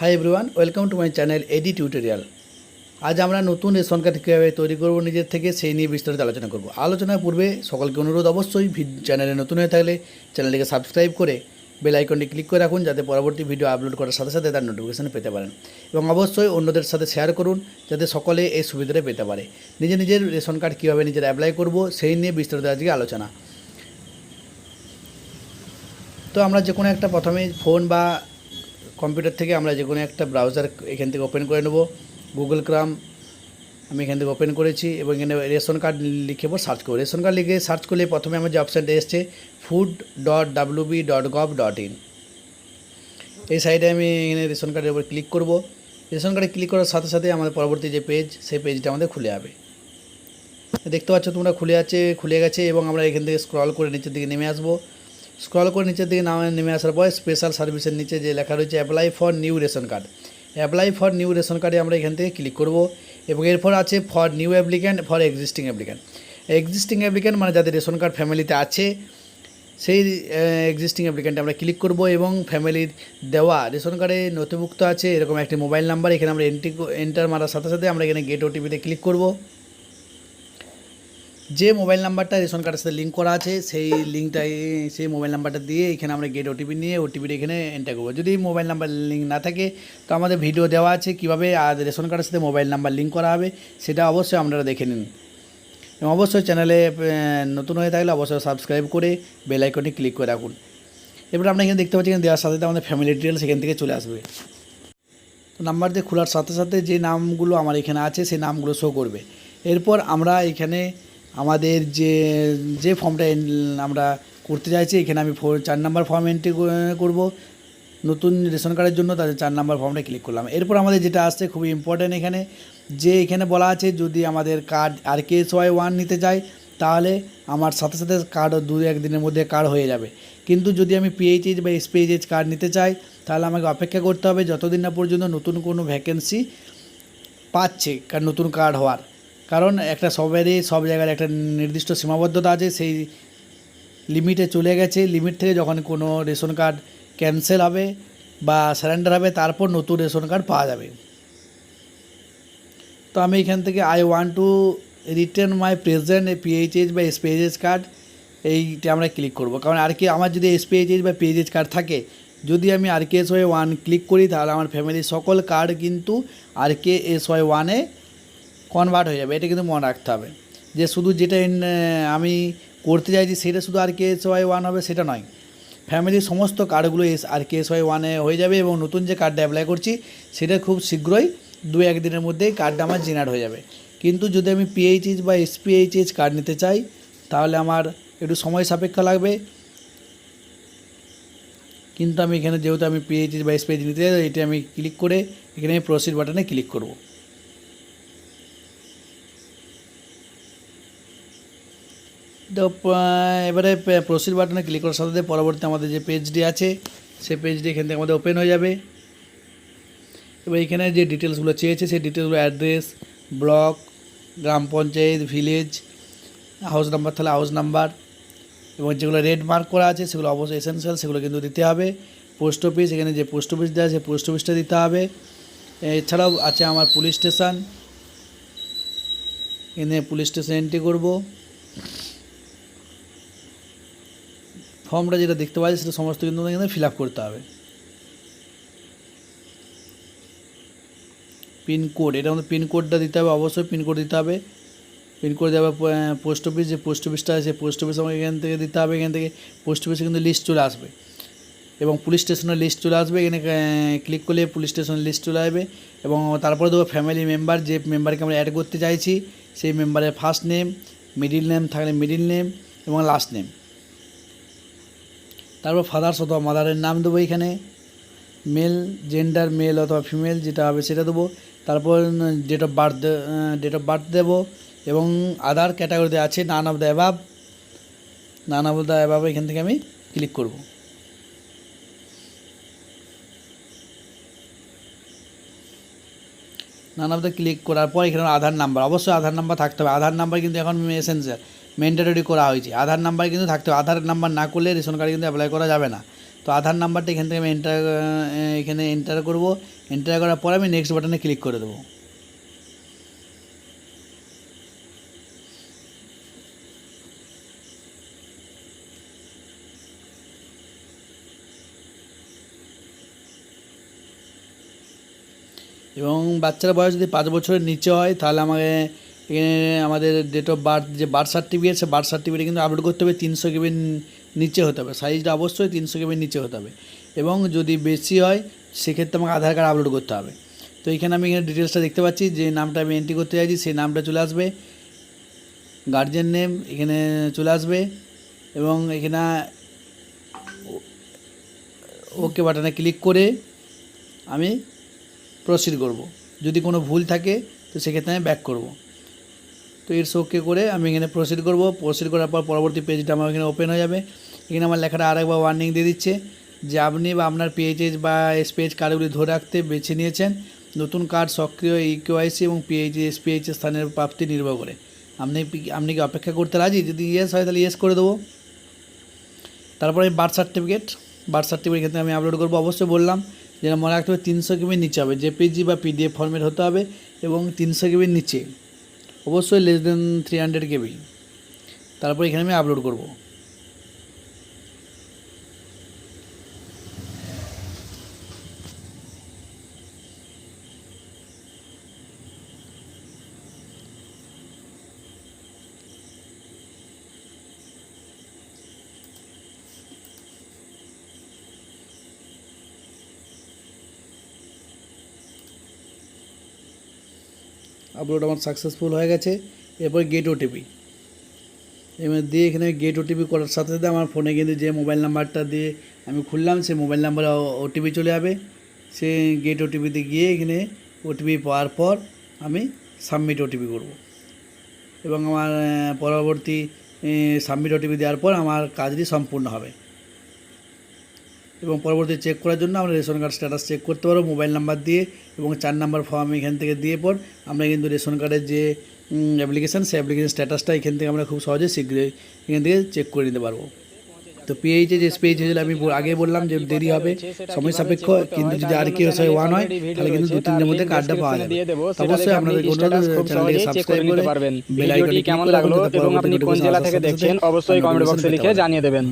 Hi everyone welcome to my channel ED tutorial আজ আমরা নতুন রেশন কার্ড কীভাবে তৈরি করব নিজের থেকে সেই নিয়ে বিস্তারিত আলোচনা করব। আলোচনার পূর্বে সকলকে অনুরোধ অবশ্যই চ্যানেলে নতুন হয়ে থাকলে চ্যানেলটিকে সাবস্ক্রাইব করে বেল আইকনটি ক্লিক করে রাখুন যাতে পরবর্তী ভিডিও আপলোড করার সাথে সাথে তার নোটিফিকেশন পেতে পারেন। এবং অবশ্যই অন্যদের সাথে শেয়ার করুন যাতে সকলে এই সুবিধাটা পেতে পারে। নিজের নিজের রেশন কার্ড কীভাবে নিজের অ্যাপ্লাই করব সেই নিয়ে বিস্তারিত আজকে আলোচনা। তো আমরা যে কোনো একটা প্রথমে ফোন বা কম্পিউটার থেকে আমরা যে কোনো একটা ব্রাউজার এখান থেকে ওপেন করে নেব গুগল ক্রাম আমি এখান থেকে ওপেন করেছি এবং এখানে রেশন কার্ড লিখে সার্চ করব। রেশন কার্ড লিখে সার্চ করলে প্রথমে আমার যে অপশানটা এসছে food dot WB dot gov dot in এই সাইডে আমি এখানে রেশন কার্ডের উপর ক্লিক করব। রেশন কার্ডে ক্লিক করার সাথে সাথে আমাদের পরবর্তী যে পেজ সেই পেজটা আমাদের খুলে যাবে। দেখতে পাচ্ছ তোমরা খুলে আছে, খুলে গেছে এবং আমরা এখান থেকে স্ক্রল করে নিচের দিকে নেমে আসব। স্ক্রল করে নিচের দিকে নামে নেমে আসার পর স্পেশাল সার্ভিসের নিচে যে লেখা রয়েছে apply for new ration card apply for new ration কার্ডে আমরা এখান থেকে ক্লিক করব এবং এরপর আছে for new applicant for existing applicant existing applicant মানে যাদের রেশন কার্ড ফ্যামিলিতে আছে, সেই এক্সিস্টিং অ্যাপ্লিক্যান্টে আমরা ক্লিক করব এবং ফ্যামিলির দেওয়া রেশন কার্ডে নথিভুক্ত আছে, এরকম একটি মোবাইল নাম্বার এখানে আমরা এন্ট্রি এন্টার মারার সাথে সাথে আমরা এখানে গেট ওটিপিতে ক্লিক করব। যে মোবাইল নাম্বারটা রেশন কার্ডের সাথে লিঙ্ক করা আছে, সেই লিঙ্কটাই সেই মোবাইল নাম্বারটা দিয়ে এখানে আমরা গেট ওটিপি নিয়ে ওটিপিটা এখানে এন্টার করব। যদি মোবাইল নাম্বার লিঙ্ক না থাকে, তো আমাদের ভিডিও দেওয়া আছে কীভাবে আর রেশন কার্ডের সাথে মোবাইল নাম্বার লিঙ্ক করা হবে, সেটা অবশ্যই আপনারা দেখে নিন। এবং অবশ্যই চ্যানেলে নতুন হয়ে থাকলে অবশ্যই সাবস্ক্রাইব করে বেল আইকনটি ক্লিক করে রাখুন। এবার আমরা এখানে দেখতে পাচ্ছি এখানে দেওয়ার সাথে আমাদের ফ্যামিলি ডিটেলস এখান থেকে চলে আসবে। তো নাম্বার দিয়ে খোলার সাথে সাথে যে নামগুলো আমার এখানে আছে, সেই নামগুলো শো করবে। এরপর আমরা এখানে আমাদের যে যে ফর্মটা আমরা করতে চাইছি, এখানে আমি ফোর চার নাম্বার ফর্ম এন্ট্রি করব। নতুন রেশন কার্ডের জন্য তাদের চার নাম্বার ফর্মটা ক্লিক করলাম। এরপর আমাদের যেটা আসছে খুবই ইম্পর্ট্যান্ট এখানে, যে এখানে বলা আছে যদি আমাদের card R K Y one নিতে চাই, তাহলে আমার সাথে সাথে কার্ড দু একদিনের মধ্যে কার্ড হয়ে যাবে। কিন্তু যদি আমি পিএইচএইচ বা এসপিএইচএইচ কার্ড নিতে চাই, তাহলে আমাকে অপেক্ষা করতে হবে যতদিন না পর্যন্ত নতুন কোনো ভ্যাকেন্সি পাচ্ছে কার নতুন কার্ড হওয়ার। কারণ একটা সবেরই সব জায়গার একটা নির্দিষ্ট সীমাবদ্ধতা আছে, সেই লিমিটে চলে গেছে। লিমিট থেকে যখন কোনো রেশন কার্ড ক্যান্সেল হবে বা সারেন্ডার হবে, তারপর নতুন রেশন কার্ড পাওয়া যাবে। তো আমি এখান থেকে I want to return my present PHH বা এসপিএইচএস কার্ড এইটা আমরা ক্লিক করব। কারণ আর কি আমার যদি এসপিএইচএইচ বা পিএইচএস কার্ড থাকে, যদি আমি R K S Y one click করি, তাহলে আমার ফ্যামিলির সকল কার্ড কিন্তু আর কে এস ওয়াই ওয়ানে কনভার্ট হয়ে যাবে, এটা কিন্তু মনে রাখতে হবে। যে শুধু যেটা আমি করতে চাইছি সেটা শুধু R K S Y one হবে, সেটা নয়। ফ্যামিলির সমস্ত কার্ডগুলো S R K S Y ওয়ানে হয়ে যাবে এবং নতুন যে কার্ডটা অ্যাপ্লাই করছি, সেটা খুব শীঘ্রই দু একদিনের মধ্যেই কার্ডটা আমার জেনারেট হয়ে যাবে। কিন্তু যদি আমি পিএইচএইচ বা এসপিএইচএইচ কার্ড নিতে চাই, তাহলে আমার একটু সময় সাপেক্ষ লাগবে। কিন্তু আমি এখানে যেহেতু আমি পিএইচএইচ বা এসপিএইচ নিতে চাই এটা আমি ক্লিক করে এখানে আমি প্রসিড বাটনে ক্লিক করব। তো এবারে প্রসিড বাটনে ক্লিক করার সাথে পরবর্তী আমাদের যে পেজটি আছে সেই পেজটি এখান থেকে আমাদের ওপেন হয়ে যাবে। এবার এখানে যে ডিটেলসগুলো চেয়েছে, সেই ডিটেলসগুলো অ্যাড্রেস ব্লক গ্রাম পঞ্চায়েত ভিলেজ হাউস নাম্বার তাহলে হাউস নাম্বার এবং যেগুলো রেড মার্ক করা আছে, সেগুলো অবশ্যই এসেন্সিয়াল সেগুলো কিন্তু দিতে হবে। পোস্ট অফিস এখানে যে পোস্ট অফিস দেওয়া আছে পোস্ট অফিসটা দিতে হবে। এছাড়াও আছে আমার পুলিশ স্টেশন এখানে পুলিশ স্টেশন এন্ট্রি করব। ফর্মটা যেটা দেখতে পাচ্ছি সেটা সমস্ত কিন্তু এখানে ফিল আপ করতে হবে। পিনকোড এটা আমাদের পিনকোডটা দিতে হবে, অবশ্যই পিনকোড দিতে হবে। পিনকোড দেওয়া পোস্ট অফিস যে পোস্ট অফিসটা আছে পোস্ট অফিস আমাকে এখান থেকে দিতে হবে, এখান থেকে পোস্ট অফিসে কিন্তু লিস্ট চলে আসবে। এবং পুলিশ স্টেশনের লিস্ট চলে আসবে, এখানে ক্লিক করলে পুলিশ স্টেশনের লিস্ট চলে আসবে। এবং তারপরে দেবো ফ্যামিলি মেম্বার যে মেম্বারকে আমরা অ্যাড করতে চাইছি, সেই মেম্বারের ফার্স্ট নেম মিডিল নেম থাকলে মিডিল নেম এবং লাস্ট নেম তারপর ফাদার্স অথবা মাদারের নাম দেবো এখানে। মেল জেন্ডার মেল অথবা ফিমেল যেটা হবে সেটা দেবো। তারপর date of birth date of birth দেবো এবং আদার ক্যাটাগরিতে আছে none of the above none of the above এখান থেকে আমি ক্লিক করব। নান অফ দ্য ক্লিক করার পর এখানে আধার নাম্বার অবশ্যই আধার নাম্বার থাকতে হবে। আধার নাম্বার কিন্তু এখন এসেন্সিয়াল ম্যান্ডেটরি করা হয়েছে। আধার নাম্বার কিন্তু থাকতে হবে। আধার নাম্বার না করলে রেশন কার্ড কিন্তু অ্যাপ্লাই করা যাবে না। তো আধার নাম্বারটা এখান থেকে আমি এন্টার এখানে এন্টার করব। এন্টার করার পর আমি নেক্সট বাটনে ক্লিক করে দেবো। এবং বাচ্চার বয়স যদি পাঁচ বছরের নিচে হয়, তাহলে আমাকে এখানে আমাদের ডেট অফ বার্থ যে বার্থ সার্টিফিকেট সে বার্থ সার্টিফিকেট কিন্তু আপলোড করতে হবে তিনশো কেবির নিচে হতে হবে। সাইজটা অবশ্যই তিনশো কেবির নিচে হতে হবে। এবং যদি বেশি হয়, সেক্ষেত্রে আমাকে আধার কার্ড আপলোড করতে হবে। তো এখানে আমি এখানে ডিটেলসটা দেখতে পাচ্ছি, যে নামটা আমি এন্ট্রি করতে চাইছি, সেই নামটা চলে আসবে। গার্জেন নেম এখানে চলে আসবে। এবং এখানে ওকে বাটনে ক্লিক করে আমি প্রসিড করব। যদি কোনো ভুল থাকে, তো সেক্ষেত্রে আমি ব্যাক করব। তো এর ওকে করে আমি এখানে প্রসিড করব। প্রসিড করার পর পরবর্তী পেজটা আমার এখানে ওপেন হয়ে যাবে। এখানে আমার লেখাটা আরেকবার ওয়ার্নিং দিয়ে দিচ্ছে যে আপনি বা আপনার পিএইচএস বা এসপিএইচ কার্ডগুলি ধরে রাখতে বেছে নিয়েছেন। নতুন কার্ড সক্রিয় ইকিউআইসি এবং পিএইচএস এসপিএইচ স্থানের প্রাপ্তি নির্ভর করে। আপনি আপনি কি অপেক্ষা করতে রাজি? যদি ইয়েস হয় তাহলে ইয়েস করে দেবো। তারপরে বার্থ সার্টিফিকেট বার্থ সার্টিফিকেট ক্ষেত্রে আমি আপলোড করব। অবশ্যই বললাম যেটা মনে রাখতে হবে, তিনশো কেবির নিচে হবে। জেপিজি বা পিডিএফ ফর্মেট হতে হবে এবং তিনশো কেবির নিচে। অবশ্যই less than three hundred KB তারপর এখানে আমি আপলোড করব। আপলোড আমার সাকসেসফুল হয়ে গেছে। এরপর গেট ওটিপি এবার দিয়ে এখানে গেট ওটিপি করার সাথে সাথে আমার ফোনে কিন্তু যে মোবাইল নাম্বারটা দিয়ে আমি খুললাম, সেই মোবাইল নাম্বারে ওটিপি চলে যাবে। সে গেট ওটিপিতে গিয়ে এখানে ওটিপি পাওয়ার পর আমি সাবমিট ওটিপি করব। এবং আমার পরবর্তী সাবমিট ওটিপি দেওয়ার পর আমার কাজটি সম্পূর্ণ হবে। এবং পরবর্তী চেক করার জন্য আমরা রেশন কার্ড স্ট্যাটাস চেক করতে পারব মোবাইল নাম্বার দিয়ে এবং চার নাম্বার ফর্ম এখান থেকে দিয়ে পর আমরা কিন্তু রেশন কার্ডের যে অ্যাপ্লিকেশান সেই অ্যাপ্লিকেশান স্ট্যাটাসটা এখান থেকে আমরা খুব সহজে শীঘ্রই এখান থেকে চেক করে নিতে পারব। তো পিএইচে যে স্পেজ হয়েছিল আমি আগে বললাম যে দেরি হবে সময় সাপেক্ষ কিন্তু যদি আর কি হয় ওয়ান হয় তাহলে কিন্তু দু তিন দিনের মধ্যে কার্ডটা পাওয়া যাবে। অবশ্যই আপনাদের চ্যানেলটিকে সাবস্ক্রাইব করে পারবেন। বেল ভিডিওটি কেমন লাগল এবং আপনি কোন জেলা থেকে দেখছেন অবশ্যই কমেন্ট বক্সে লিখে জানিয়ে দেবেন।